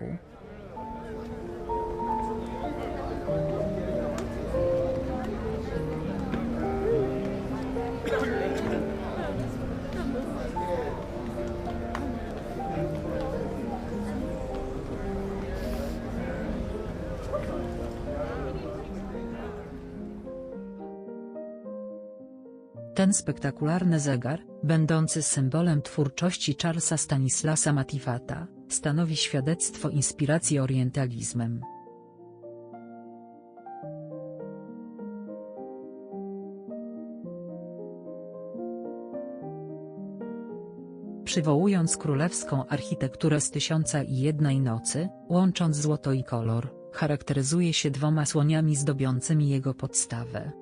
sklepu. Ten spektakularny zegar, będący symbolem twórczości Charlesa Stanislasa Matifata, stanowi świadectwo inspiracji orientalizmem. Przywołując królewską architekturę z Tysiąca i Jednej Nocy, łącząc złoto i kolor, charakteryzuje się dwoma słoniami zdobiącymi jego podstawę.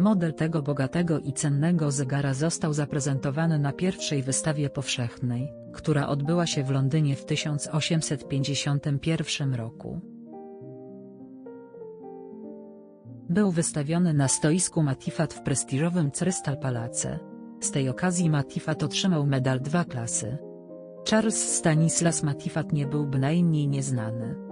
Model tego bogatego i cennego zegara został zaprezentowany na pierwszej wystawie powszechnej, która odbyła się w Londynie w 1851 roku. Był wystawiony na stoisku Matifat w prestiżowym Crystal Palace. Z tej okazji Matifat otrzymał medal dwa klasy. Charles Stanislas Matifat nie był bynajmniej nieznany.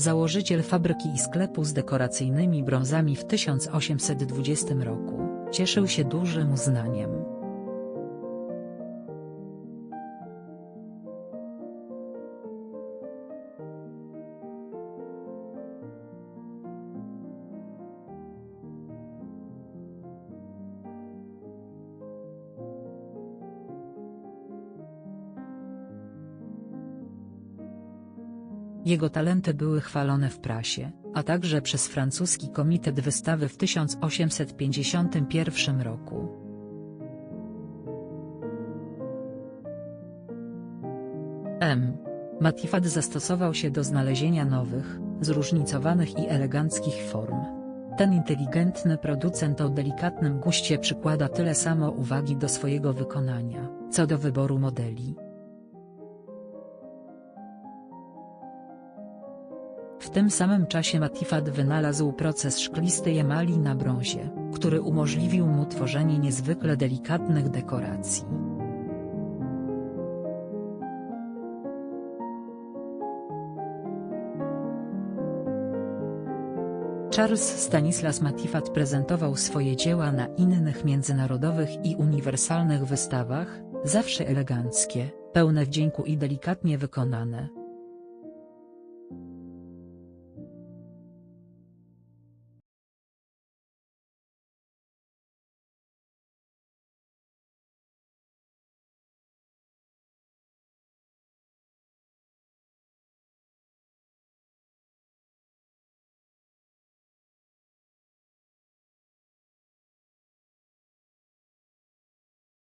Założyciel fabryki i sklepu z dekoracyjnymi brązami w 1820 roku, cieszył się dużym uznaniem. Jego talenty były chwalone w prasie, a także przez francuski Komitet Wystawy w 1851 roku. M. Matifat zastosował się do znalezienia nowych, zróżnicowanych i eleganckich form. Ten inteligentny producent o delikatnym guście przykłada tyle samo uwagi do swojego wykonania, co do wyboru modeli. W tym samym czasie Matifat wynalazł proces szklistej emali na brązie, który umożliwił mu tworzenie niezwykle delikatnych dekoracji. Charles Stanislas Matifat prezentował swoje dzieła na innych międzynarodowych i uniwersalnych wystawach, zawsze eleganckie, pełne wdzięku i delikatnie wykonane.